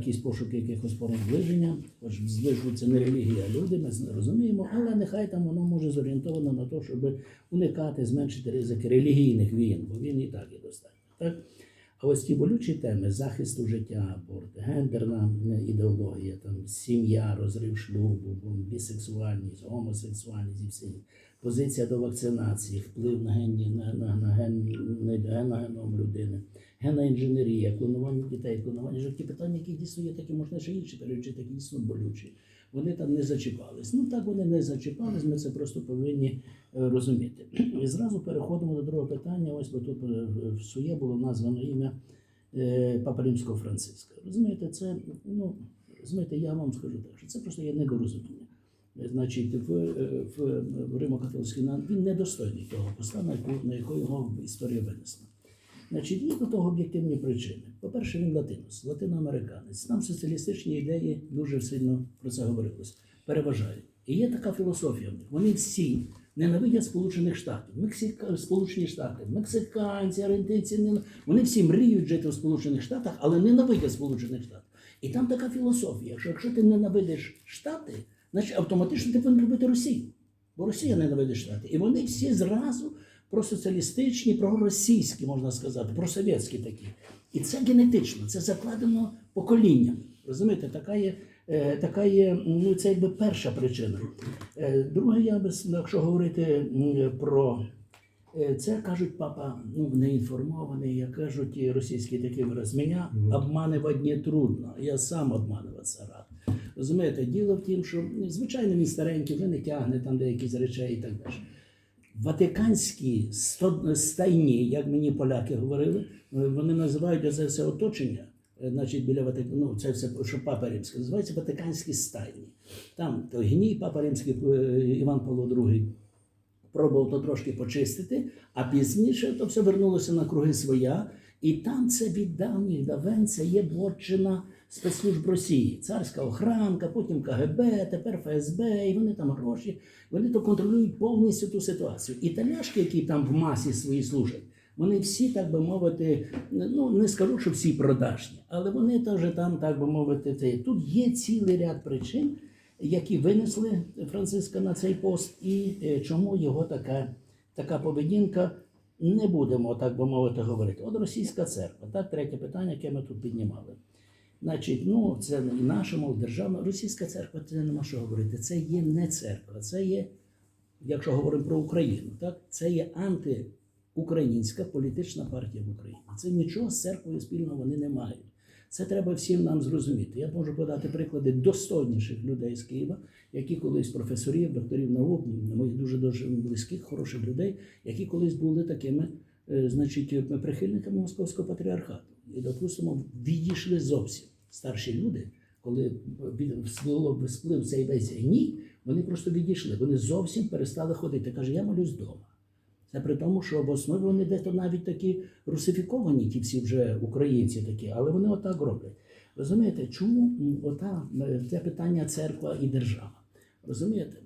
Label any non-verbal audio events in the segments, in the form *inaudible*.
якісь пошуки якихось форм зближення, хоч зближуються не релігія, а люди, ми розуміємо, але нехай там воно може зорієнтовано на те, щоб уникати, зменшити ризики релігійних війн, бо він і так є достатньо. Так? А ось ті болючі теми захисту життя, аборт, гендерна е, ідеологія, там, сім'я, розрив шлюбу, бісексуальність, гомосексуальність і всі. Позиція до вакцинації, вплив на, генні, на, на, на, ген, на, на геном людини, генна інженерія, клонування дітей, клонування життя, питання, які дійсно є такі, можна ще інші перечити, такі дійсно болючі. Вони там не зачіпались. Ну так вони не зачіпались, ми це просто повинні е, розуміти. І зразу переходимо до другого питання. Ось бо тут е, в сує було названо ім'я е, Папа Римського Франциска. Розумієте, це ну розумієте, я вам скажу так, що це просто є недорозуміння. Е, Значить, в, е, в, в Римо-католицькій на- він недостойний того поста, на яку його історія винесла. Значить, є до того об'єктивні причини. По-перше, він латинос, латиноамериканець. Там соціалістичні ідеї дуже сильно про це говорилось, переважають. І є така філософія в них. Вони всі ненавидять Сполучених Штатів, Мексика, Сполучені Штати, мексиканці, аргентинці, вони всі мріють жити в Сполучених Штатах, але ненавидять Сполучених Штатів. І там така філософія, що якщо ти ненавидиш Штати, значить автоматично ти повинен любити Росію. Бо Росія ненавидить Штати. І вони всі зразу просоціалістичні, проросійські, можна сказати, просовєтські такі. І це генетично, це закладено поколінням. Розумієте, така є, е, така є ну, це якби перша причина. Е, друге, я би, якщо говорити про е, це, кажуть, папа ну, неінформований, як кажуть і російський такий вираз, мене обманувати не трудно, я сам обмануватися рад. Розумієте, діло в тім, що ну, звичайно він старенький, вже не тягне там деякі з речей і так далі. Ватиканські стайні, як мені поляки говорили, е, вони називають це все оточення. е, Значить, біля Ватик... ну, це все, що Папа Римський, називається Ватиканські стайні. Там той гній Папа Римський е, Іван Павло II пробував то трошки почистити, а пізніше то все вернулося на круги своя. І там це від давніх давен це є вотчина спецслужб Росії, царська охранка, потім КГБ, тепер ФСБ, і вони там гроші, вони то контролюють повністю ту ситуацію. Італяшки, які там в масі свої служать, вони всі, так би мовити, ну не скажу, що всі продажні, але вони теж там, так би мовити, тут є цілий ряд причин, які винесли Франциска на цей пост, і е, чому його така, така поведінка. Не будемо, так би мовити, говорити. От російська церква, так, третє питання, яке ми тут піднімали. Значить, ну це і нашому державна російська церква, це нема що говорити. Це є не церква, це є, якщо говоримо про Україну, так це є антиукраїнська політична партія в Україні. Це нічого з церквою спільного вони не мають. Це треба всім нам зрозуміти. Я можу подати приклади достойніших людей з Києва, які колись професорів, докторів наук, моїх дуже дуже близьких, хороших людей, які колись були такими, е, значить, прихильниками московського патріархату. Допустимо, відійшли зовсім старші люди, коли сплив цей весь гній, вони просто відійшли. Вони зовсім перестали ходити. Каже, я молюсь вдома. Це при тому, що в основі вони дето навіть такі русифіковані, ті всі вже українці такі, але вони отак роблять. Розумієте, чому ота е, це питання церква і держава? Розумієте?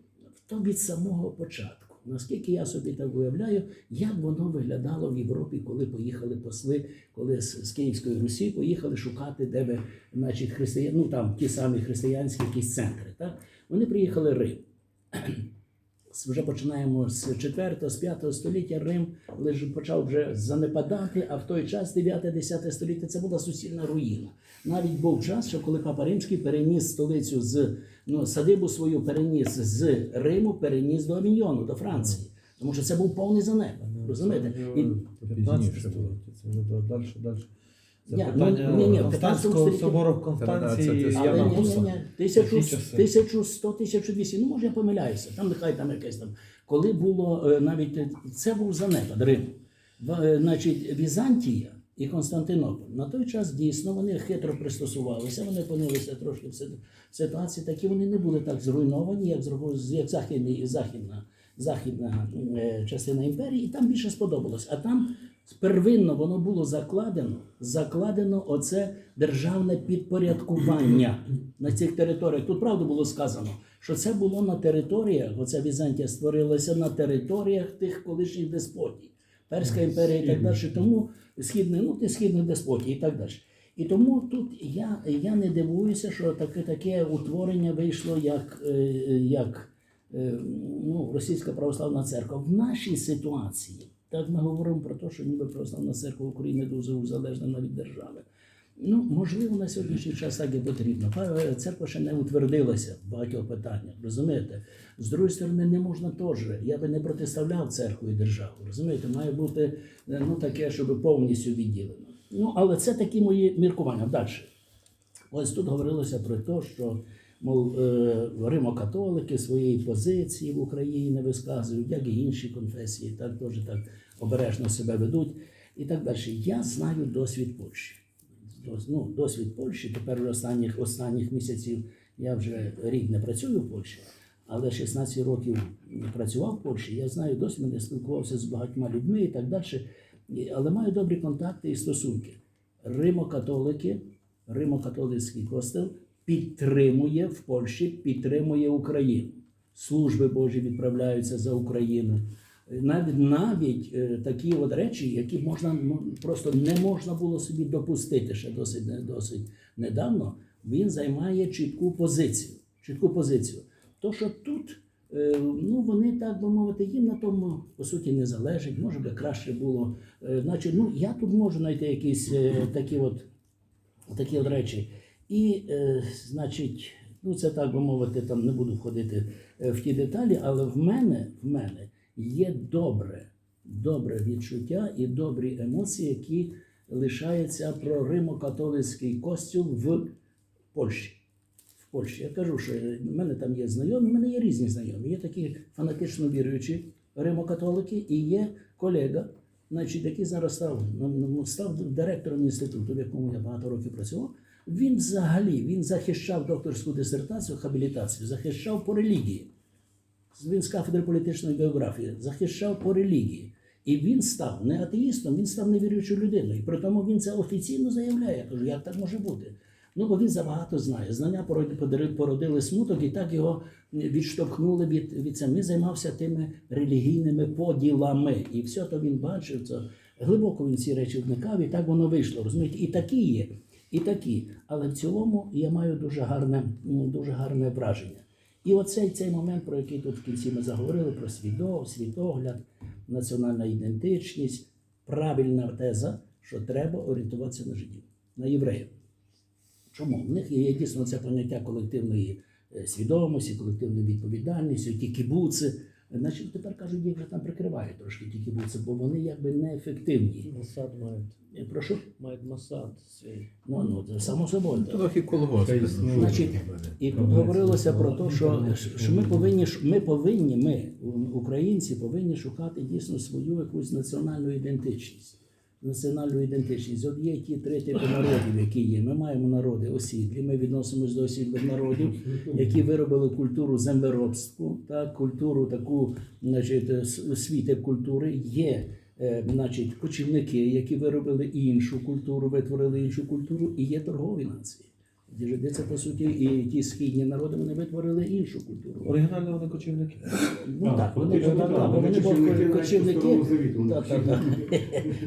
То від самого початку. Наскільки я собі так уявляю, як воно виглядало в Європі, коли поїхали посли, коли з, з Київської Русі поїхали шукати, де ви, значить, християн, ну там ті самі християнські якісь центри. Так? Вони приїхали Рим. Вже починаємо з 4 з 5 століття Рим лише почав вже занепадати, а в той час, 9-10 століття, це була суцільна руїна. Навіть був час, що коли Папа Римський переніс столицю з ну, садибу свою переніс з Риму, переніс до Авіньйону, до Франції. Тому що це був повний занепад. Розумієте? І, Це 15 століття, це вже далі, далі. Це Ні, питання ну, ні, ні, в 15 Константського столітті- собору в Констанції це- це- але Яна ні, ні, Гуса. ні, тисячу, часи. 1100, 1200, ну може я помиляюся, там нехай там якесь там. Коли було е, навіть е, це був занепад Риму. В- е, Значить, Візантія і Константинополь на той час дійсно вони хитро пристосувалися, вони опинилися трошки в сит- ситуації, такі вони не були так зруйновані, як зробив як західний західна, західна е, частина імперії, і там більше сподобалось. А там первинно воно було закладено, закладено оце державне підпорядкування на цих територіях. Тут правду було сказано, що це було на територіях, оця Візантія створилася на територіях тих колишніх деспотій. Перська імперія і так далі. Тому східний, ну ти східних деспотій і так далі. І тому тут я, я не дивуюся, що таке, таке утворення вийшло як, е, як е, ну, Російська православна церква. В нашій ситуації, так ми говоримо про те, що ніби православна церква України дуже залежна від держави. Ну, можливо, на сьогоднішній час так і потрібно. Церква ще не утвердилася в багатьох питаннях, розумієте? З другої сторони, не можна теж. Я би не протиставляв церкву і державу. Розумієте, має бути е, ну, таке, щоб повністю відділено. Ну, але це такі мої міркування. Далі. Ось тут говорилося про те, що мов е, римокатолики своєї позиції в Україні висказують, як і інші конфесії, так теж так обережно себе ведуть і так далі. Я знаю досвід Польщі. Ну, досвід Польщі. Тепер останніх останніх місяців я вже рік не працюю в Польщі, але 16 років працював в Польщі. Я знаю досвід, я спілкувався з багатьма людьми і так далі. Але маю добрі контакти і стосунки. Римокатолики, Римокатолицький костел підтримує в Польщі, підтримує Україну. Служби Божі відправляються за Україну. Навіть навіть е, такі от речі, які можна ну, просто не можна було собі допустити ще досить досить недавно. Він займає чітку позицію. Чітку позицію. То, що тут, е, ну вони так би мовити, їм на тому по суті не залежить. Може би краще було. Е, Значить, ну я тут можу знайти якісь такі от такі от речі. І, значить, ну це так би мовити, там не буду входити в ті деталі, але в мене, в мене є добре, добре відчуття і добрі емоції, які лишаються про Римо-католицький костюм в Польщі. В Польщі. Я кажу, що в мене там є знайомі, в мене є різні знайомі. Є такі фанатично віруючі римокатолики, і є колега, значить, який зараз став, став директором інституту, в якому я багато років працював. Він взагалі він захищав докторську дисертацію, хабілітацію, захищав по релігії. Він з кафедри політичної географії захищав по релігії. І він став не атеїстом, він став невіруючою людиною. І при тому він це офіційно заявляє. Я кажу, як так може бути? Ну, бо він забагато знає. Знання породи- породили смуток, і так його відштовхнули від, від це. Він займався тими релігійними поділами. І все то він бачив, це глибоко він ці речі вникав, і так воно вийшло. Розумієте, і такі є, і такі. Але в цілому я маю дуже гарне, дуже гарне враження. І оцей цей момент, про який тут в кінці ми заговорили, про свідо, світогляд, національна ідентичність, правильна теза, що треба орієнтуватися на жидів, на євреїв. Чому? В них є дійсно це поняття колективної е, свідомості, колективної відповідальності, ті кібуци. Значить, тепер кажуть, їх вже там прикривають трошки ті кібуци, бо вони якби неефективні. Масад мають, Е, Прошу, мають масад свій. ну, ну це само собою. Трохи колгосп. Значить, і тут говорилося про те, що, що ми повинні ш- ми повинні, ми, українці, повинні шукати дійсно свою якусь національну ідентичність. Національну ідентичність. От є ті три типи народів, які є. Ми маємо народи осідлі. Ми відносимось до осідлих народів, які виробили культуру землеробську, так, культуру таку, значить, е, свій тип культури. Є е, значить, кочівники, які виробили іншу культуру, витворили іншу культуру, і є торгові нації. Де це по суті і ті східні народи вони витворили іншу культуру. Оригінально вони кочівники. Ну так, вони, кочівники.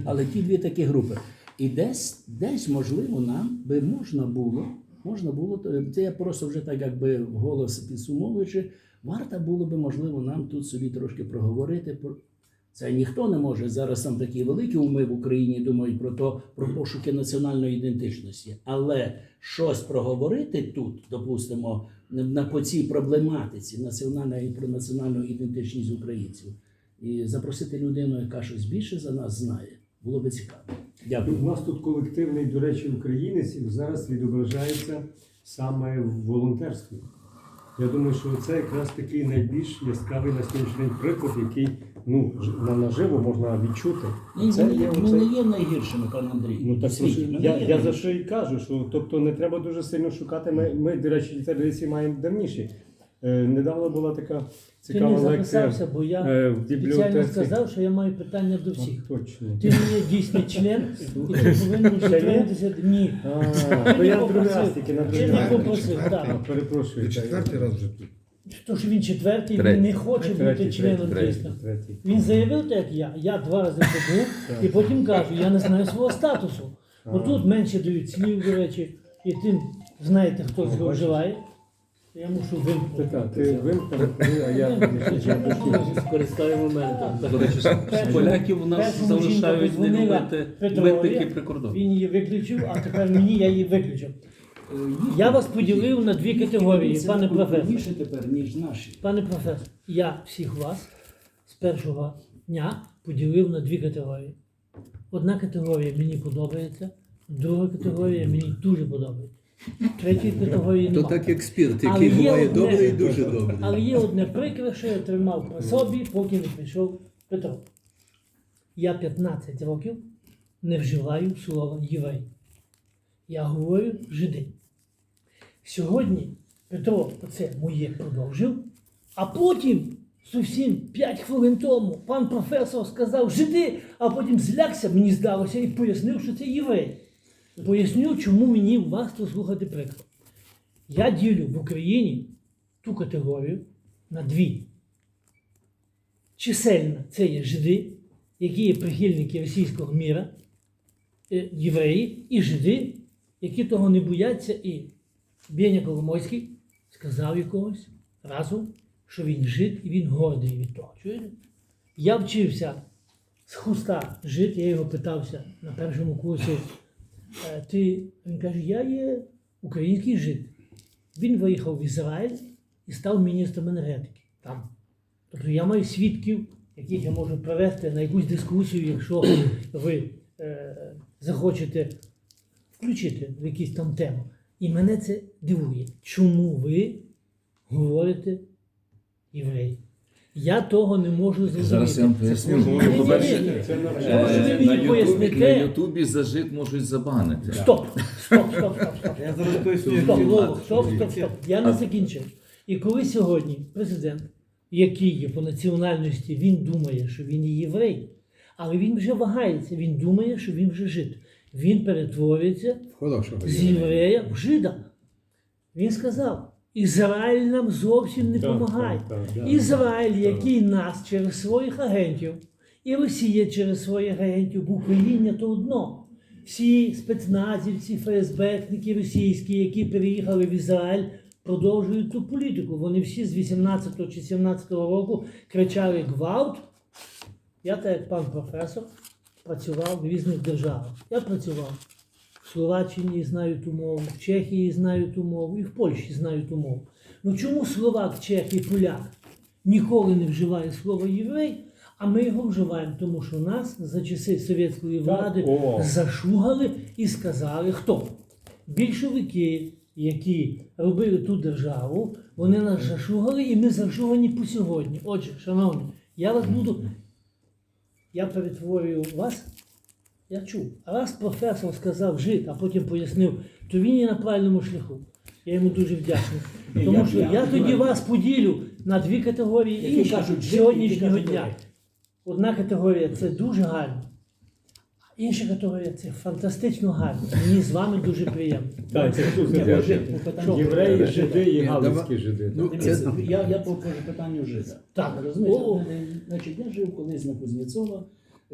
Але ті дві такі групи. І десь, десь, можливо, нам би можна було, можна було, це я просто вже так якби голос підсумовуючи, варто було би, можливо, нам тут собі трошки проговорити про. Це ніхто не може зараз там такі великі уми в Україні думають про то, про пошуки національної ідентичності. Але щось проговорити тут, допустимо, на по цій проблематиці національної про національну ідентичність українців і запросити людину, яка щось більше за нас знає, було би цікаво. У Дякую. нас тут колективний, до речі, українець і зараз відображається саме в волонтерстві. Я думаю, що це якраз такий найбільш яскравий на сьогоднішній день приклад, який ну, на наживо можна відчути. Ні, Це ми, є ми оцей- не є найгіршими, пан Андрій. Ну так світі. що я, я за що і кажу, що тобто не треба дуже сильно шукати. Ми, ми до речі, традиції маємо давніші. Е, недавно була така Ти цікава не лекція записався, бо я е, спеціально сказав, що я маю питання до всіх. А, Точно. Ти не є дійсний член, і ти повинен Ще ні? А, я другий раз тільки на Ти другий не попросив, так. Перепрошую. Ти четвертий раз вже тут. Тож він четвертий, Третій. він не хоче Третій, бути членом. Третій. Він заявив так, як я. Я два рази побув, і потім кажу, я не знаю свого статусу. Отут менше дають слів, до речі, і тим знаєте, хто цього вживає. Я мушу вимкнути. Так, ти вимкнув, а я Скористаю моментом. До речі, з поляків у нас залишають не любити митники прикордонні. Він її виключив, а тепер мені я її виключив. Я вас поділив на дві категорії, пане професор. Тепер, ніж наші. Пане професор, я всіх вас з першого дня поділив на дві категорії. Одна категорія мені подобається, друга категорія мені дуже подобається. Третьої категорії То немає. так експерт, Але який є буває одне- добрий і дуже добрий. Але є одне прикре, що я тримав при собі, поки не прийшов Петро. Я 15 років не вживаю слова єврей. Я говорю жиди. Сьогодні Петро оце моє продовжив, а потім, зовсім 5 хвилин тому, пан професор сказав жиди, а потім злякся, мені здалося, і пояснив, що це єврей. Поясню, чому мені вас слухати прикро. Я ділю в Україні ту категорію на дві. Чисельна це є жиди, які є прихильники російського міра, е, євреї, і жиди, які того не бояться, і Бєня Коломойський сказав якогось разу, що він жид і він гордий від того. Чуєте? Я вчився з хуста жид, я його питався на першому курсі. «Е, Ти, він каже, я є український жид. Він виїхав в Ізраїль і став міністром енергетики там. Тобто я маю свідків, яких я можу привести на якусь дискусію, якщо *clears throat* ви е, захочете включити в якісь там тему. І мене це дивує. Чому ви говорите єврей? Я того не можу зрозуміти. Зараз я вам поясню. Ні, ні, ні. По-перше, це нормально. Може, ви е, мені на Ютубі, поясните? Ютубі за жит можуть забанити. Стоп! Стоп, стоп, стоп, стоп. Я зараз поясню. Стоп, Вова, стоп, стоп, стоп. Я не закінчив. І коли сьогодні президент, який є по національності, він думає, що він є єврей, але він вже вагається, він думає, що він вже жид. Він перетворюється Хорошого з єврея в жида. Він сказав: Ізраїль нам зовсім не допомагає. Ізраїль, який нас через своїх агентів, і Росія через своїх агентів, бо Україна то одно. Всі спецназівці, ФСБники російські, які переїхали в Ізраїль, продовжують ту політику. Вони всі з 18 чи 17 року кричали гвалт. Я, так як пан професор, працював в різних державах. Я працював в Словаччині знаю ту мову, в Чехії знаю ту мову і в Польщі знаю ту мову. Ну чому словак, чех і поляк ніколи не вживає слово єврей, а ми його вживаємо, тому що нас за часи совєтської влади о. зашугали і сказали, хто? Більшовики, які робили ту державу, вони нас зашугали, і ми зашугані по сьогодні. Отже, шановні, я вас буду. Я перетворюю вас я чув. А раз професор сказав жит, а потім пояснив, то він є на правильному шляху. Я йому дуже вдячний. Тому що я тоді вас поділю на дві категорії інші сьогоднішнього дня. Одна категорія це дуже гарно, а інша категорія це фантастично гарно. Мені з вами дуже приємно. Так, це тут євреї, жиди і галицькі жиди. Ну. Дивіться, Я, я по, питанню жида. Так. Розумієте, Е, значить, я жив колись на Кузнєцова,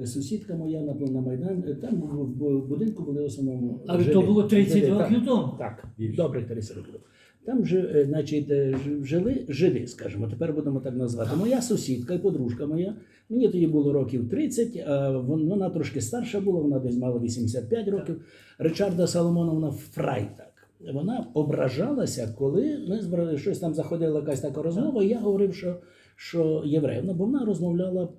сусідка моя на, на Майдан, е, там в, в будинку були в основному. Але жиди. то було 30 Жиди, років так. тому. Так, добрих 30 років. Там же, е, значить, е, жили жиди, скажімо, тепер будемо так назвати. Моя сусідка і подружка моя, мені тоді було років 30, а вон- вона трошки старша була, вона десь мала 85 років. Ричарда Соломоновна Фрайтак. Вона ображалася, коли ми збирали щось там заходила якась така розмова, і я говорив, що, що євреївна, бо вона розмовляла.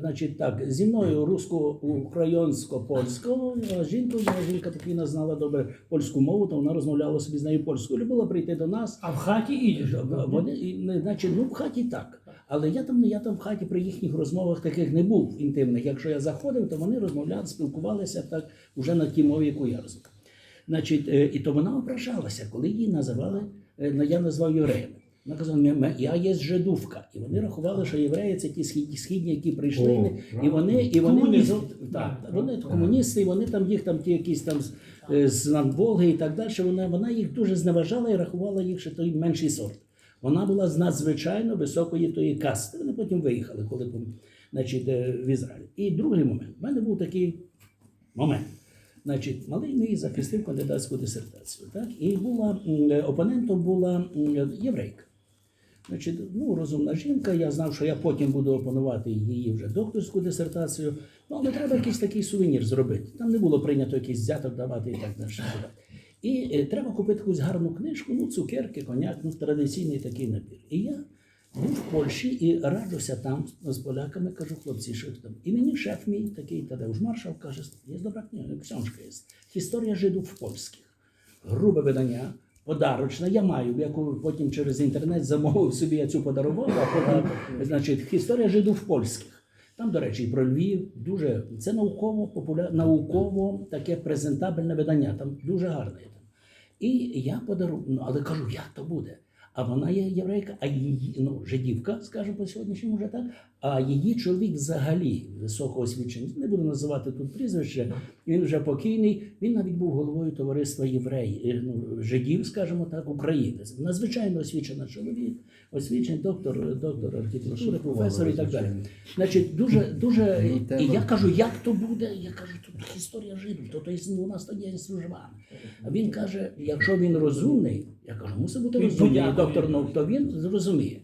Значить, так, зі мною русько-українсько-польсько, а жінкою, жінка таки знала добре польську мову, то вона розмовляла собі з нею польською. Любила прийти до нас. А в хаті ідеш. Вони, і, значить, ну в хаті так. Але я там, я там в хаті при їхніх розмовах таких не був інтимних. Якщо я заходив, то вони розмовляли, спілкувалися так уже на тій мові, яку я розумію. Значить, е, і то вона ображалася, коли її називали, е, я назвав євреєм. Вона казала, «Ме- ме- я є жидувка. І вони рахували, що євреї це ті східні, східні які прийшли, О, і вони, і вони, Комуністи. так, вони комуністи, і вони там їх там ті якісь там з, е, Волги і так далі. Вона, вона їх дуже зневажала і рахувала їх, що той менший сорт. Вона була з надзвичайно високої тої касти. Вони потім виїхали, коли значить, е, в Ізраїль. І другий момент. У мене був такий момент. Значить, малий мій захистив кандидатську дисертацію. Так? І була опонентом була єврейка. Значить, ну, розумна жінка, я знав, що я потім буду опонувати її вже докторську дисертацію. Ну, але треба якийсь такий сувенір зробити. Там не було прийнято якийсь взяток давати і так далі. І е, треба купити якусь гарну книжку, ну, цукерки, коняк, ну, традиційний такий набір. І я був в Польщі і раджуся там з поляками, кажу, хлопці, що там. І мені шеф мій, такий Тадeusz Маршал, каже, є добра книга, książka є. Історія жидів польських. Грубе видання, подарочне. Я маю, яку потім через інтернет замовив собі, я цю подарував, а потім, значить, історія жидів польських. Там, до речі, і про Львів дуже це науково популя... науково таке презентабельне видання. Там дуже гарне. Там. І я подарував, ну, але кажу, як то буде? А вона є єврейка, а її ну, жидівка, скажімо по сьогоднішньому вже так. А її чоловік взагалі високого освічення, не буду називати тут прізвище, він вже покійний. Він навіть був головою товариства євреїв, ну, жидів, скажімо так, українець. Надзвичайно освічений чоловік, освічений доктор, доктор архітектури, професор і так далі. Значить, дуже, дуже. І я кажу, як то буде? Я кажу, тут історія жидів, то, то у нас тоді служба. А він каже, якщо він розумний, я кажу, мусить бути розумний доктор наук, то він зрозуміє.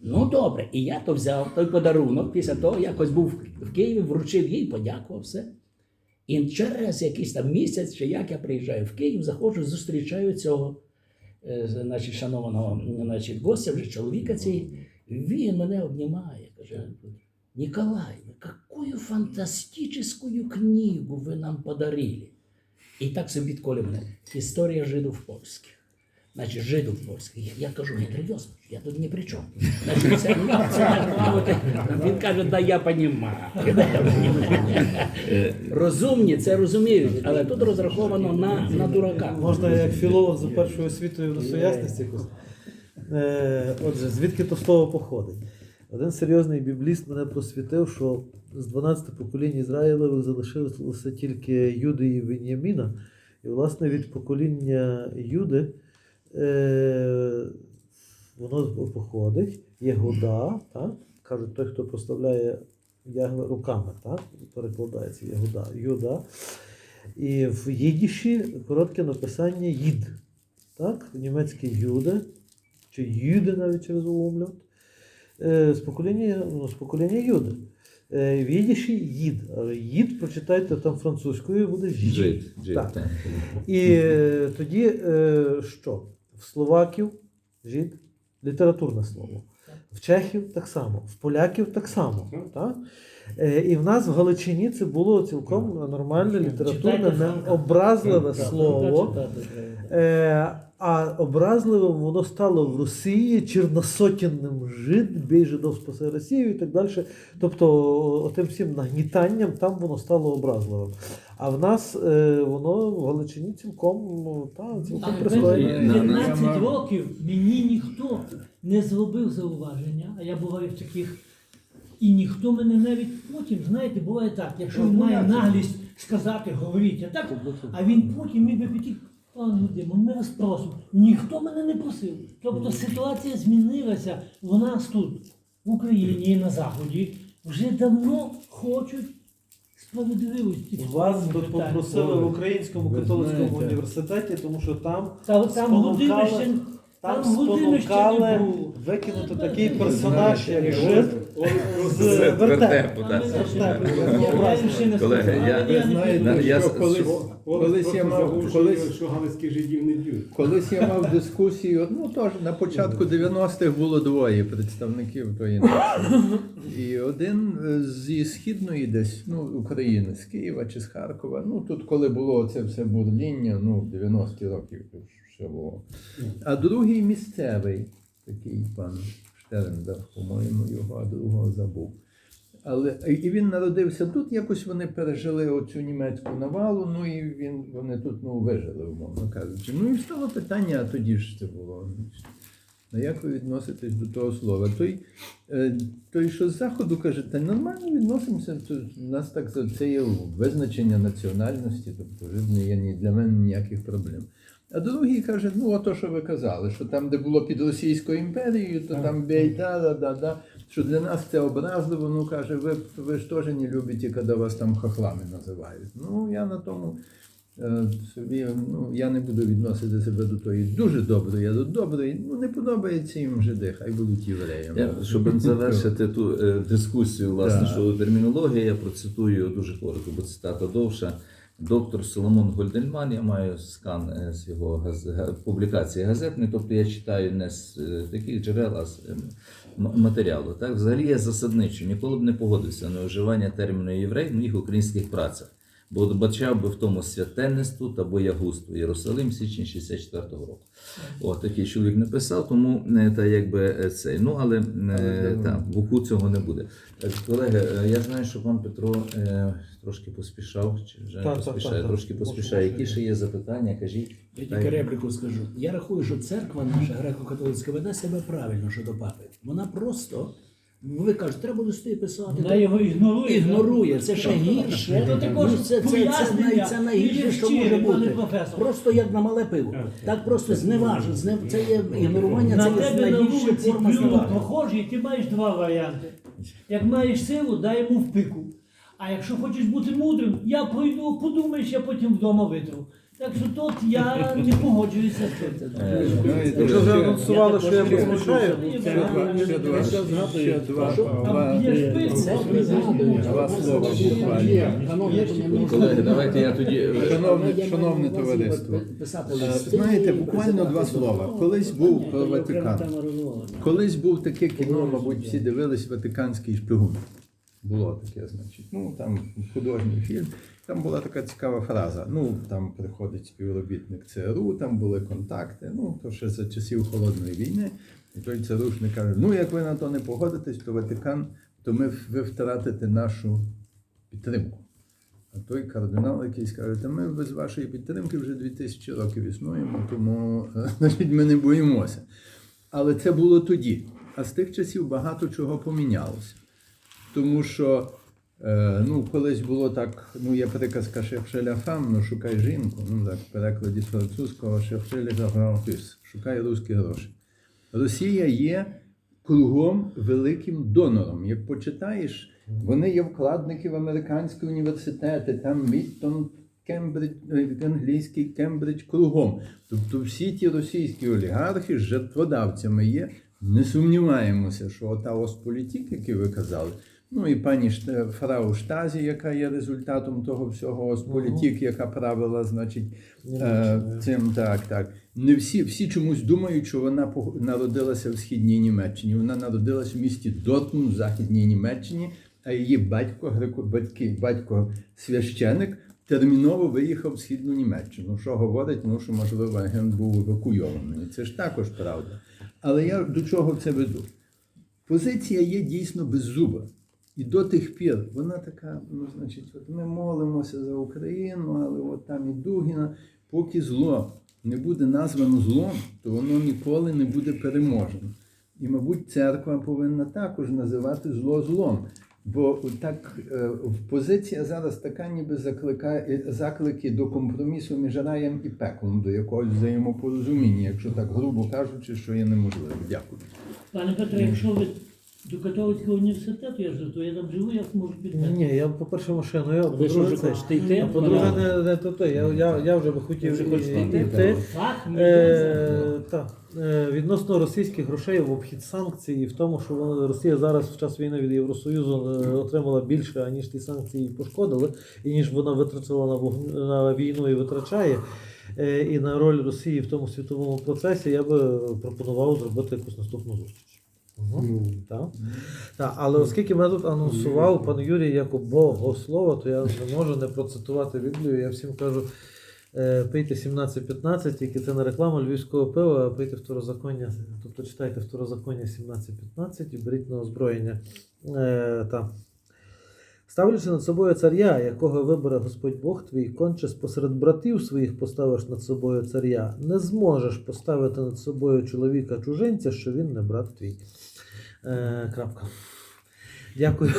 Ну добре, і я то взяв той подарунок. Після того якось був в Києві, вручив їй, подякував все. І через якийсь там місяць, чи як я приїжджаю в Київ, заходжу, зустрічаю цього е, значить, шанованого значить, гостя, вже чоловіка цей. Він мене обнімає, каже: Ніколай, какую фантастическую книгу ви нам подарили. І так собі відколи мене. Історія жидів польських. Значить, жидів польських. Я, я кажу, не привез, я тут ні при чому. Значить, це, це так мовити. Він каже, да я понімаю. Да. Розумні це розуміють, але тут розраховано на, на дурака. Можна як філолог за першою освітою ясність якусь. Е, Отже, звідки то слово походить? Один серйозний бібліст мене просвітив, що з 12 поколінь Ізраїлевих залишилося тільки Юди і Веньяміна. І, власне, від покоління Юди е, воно походить, є Гуда, так? кажуть, той, хто прославляє Ягве руками, так? перекладається Ягуда, Юда. І в їдіші коротке написання їд. Так? Німецьке юде, чи юде навіть через умлют. Е, З покоління, ну, з покоління юди. Е, В їдіші їд. Їд прочитайте там французькою, буде жид. Жид, жид, Так. так. І е, тоді що? В словаків жід літературне слово. В чехів так само, в поляків так само. Так? Е, і в нас в Галичині це було цілком нормальне літературне, необразливе слово. А образливим воно стало в Росії черносотінним жид, бій жидов спаси Росію і так далі. Тобто, тим всім нагнітанням там воно стало образливим. А в нас е, воно в Галичині цілком, ну, та, цілком пристойно. на- на- 15 років мені ніхто не зробив зауваження, а я буваю в таких. І ніхто мене навіть потім, знаєте, буває так, якщо він має наглість сказати, говоріть, а так, а він потім міг би піти, пане Димон, ми вас просимо. Ніхто мене не просив. Тобто ситуація змінилася. У нас тут, в Україні і на Заході, вже давно хочуть справедливості. Вас би попросили в Українському Ви католицькому знаєте. університеті, тому що там Та там спонукали- ще, там там години ще не спонукали було. викинути такий персонаж, як жид з З вертепу. так. Колеги, я- колись, я мав що галицьких жидів не б'ють. колись я мав дискусію. Ну тож на початку 90-х було двоє представників тої нації. І один е, зі східної, десь ну України, з Києва чи з Харкова. Ну тут, коли було це все бурління, ну 90-ті роки ще було. А другий місцевий, такий пан Штернберг, по-моєму, його, а другого забув. Але і він народився тут, якось вони пережили оцю німецьку навалу, ну і він, вони тут ну, вижили, умовно кажучи. Ну і стало питання, а тоді ж це було. Ну, як ви відноситесь до того слова? Той, е, той що з заходу каже, та нормально відносимося. То у нас так це є визначення національності, тобто не є ні для мене ніяких проблем. А другий каже, ну ото, що ви казали, що там, де було під Російською імперією, то там бей, да, да, да, да, що для нас це образливо. Ну каже, ви, ви ж теж не любите, коли вас там хохлами називають. Ну я на тому е, собі, ну, я не буду відносити себе до тої дуже доброї, а до доброї, ну не подобається їм жиди, хай будуть євреями. Щоб завершити ту е, дискусію, власне, Так. щодо термінології, я процитую дуже коротко, бо цитата довша. Доктор Соломон Гольдельман, я маю скан е, з його газ... публікації газетної, тобто я читаю не з е, таких джерел, а з е, матеріалу. Так, взагалі я засадничу, ніколи б не погодився на вживання терміну єврей в моїх українських працях, бо бачав би в тому святенництву та боягузтво Єрусалим, січень 64-го року. О, такий чоловік написав, тому не та якби е, цей. Ну але е, та, в уху цього не буде. Е, Колеги, е, я знаю, що пан Петро е, трошки поспішав, чи вже Так, так, поспішає, так, так. трошки поспішає. Які ще є запитання? Кажіть. Я тільки репліку скажу. Я рахую, що церква наша греко-католицька веде себе правильно щодо папи. Вона просто, ви кажете, треба листи писати. Вона так? його ігнорує. ігнорує. Це ще гірше. То також Ну, це, це, це, пояснення най- це найгірше, що може пане бути. професор. Просто як на мале пиво. Так просто зневажить. Знев... Це є ігнорування, На це є тебе на найбільша вулиці форма плюнув зневаги. ти маєш два варіанти. Як маєш силу, дай йому в пику. А якщо хочеш бути мудрим, я пройду, подумаєш, я потім вдома витру. Так що тут я не погоджуюся з цим. Е, Якщо вже анонсували, що я ще- ще два- ще два- два- два- Там є шпиці. Два слова буквально. Колеги, давайте я тоді. е, Шановне, шановне товариство, е, знаєте, буквально два слова. Колись був Ватикан. Колись був таке кіно, мабуть, всі дивились Ватиканський шпигун. Було таке, значить. Ну, там художній фільм. Там була така цікава фраза. Ну, там приходить співробітник ЦРУ, там були контакти. Ну, то ще за часів холодної війни. І той ЦРУшник каже: ну, як ви на то не погодитесь, то Ватикан, то ми ви втратите нашу підтримку. А той кардинал якийсь каже, та ми без вашої підтримки вже 2000 років існуємо, тому е, *laughs* значить, ми не боїмося. Але це було тоді. А з тих часів багато чого помінялося. Тому що ну, колись було так, ну є приказка «Cherchez la femme», ну шукай жінку, ну так, перекладі з французького «Cherchez les шукай русські гроші. Росія є кругом великим донором. Як почитаєш, вони є вкладники в американські університети, там Міттон, Кембридж, е, англійський Кембридж кругом. Тобто всі ті російські олігархи жертводавцями є. Не сумніваємося, що ота Осполітік, який ви казали, ну і пані фрау Штазі, яка є результатом того всього Осполітік, яка правила, значить, е, цим так, так. Не всі, всі чомусь думають, що вона народилася в східній Німеччині. Вона народилася в місті Дортмунд в західній Німеччині, а її батько, греко, батьки, батько священик, терміново виїхав в східну Німеччину. Що говорить, ну що можливо агент був евакуйований. Це ж також правда. Але я до чого це веду? Позиція є дійсно беззуба. І до тих пір вона така, ну, значить, от ми молимося за Україну, але от там і Дугіна, поки зло не буде названо злом, то воно ніколи не буде переможено. І, мабуть, церква повинна також називати зло злом. Бо так е, позиція зараз така, ніби закликає заклики до компромісу між раєм і пеклом, до якогось взаємопорозуміння, якщо так грубо кажучи, що є неможливо. Дякую. Пане Петро, якщо ви до католицького університету, я ж то я там живу, я можу підтримати. Ні, я по-перше машину, я Ви що по-друге, це- хочете йти? а по-друге, не, не то те. Я, я, я вже би хотів вже хочете і- йти? йти. Фах, Е, так. Е, відносно російських грошей в обхід санкцій і в тому, що вона- Росія зараз в час війни від Євросоюзу е, отримала більше, аніж ті санкції їй пошкодили, і ніж вона витратила на, вогн- на війну і витрачає. Е, і на роль Росії в тому світовому процесі я би пропонував зробити якусь наступну зустріч. Ну, Так. Так, але оскільки мене тут анонсував пан Юрій як богослова, то я не можу не процитувати Біблію. Я всім кажу, е, пийте 17-15, тільки це не реклама львівського пива, а пийте второзаконня, тобто читайте второзаконня 17-15 і беріть на озброєння. Е, та. Ставлячи над собою царя, якого вибере Господь Бог твій, конче спосеред братів своїх поставиш над собою царя, не зможеш поставити над собою чоловіка чужинця, що він не брат твій. Е, крапка. Дякую.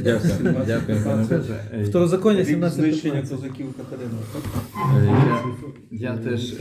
Дякую, дякую. Е, Второзаконня Рік 17 знищення козаків Катерина. е, я теж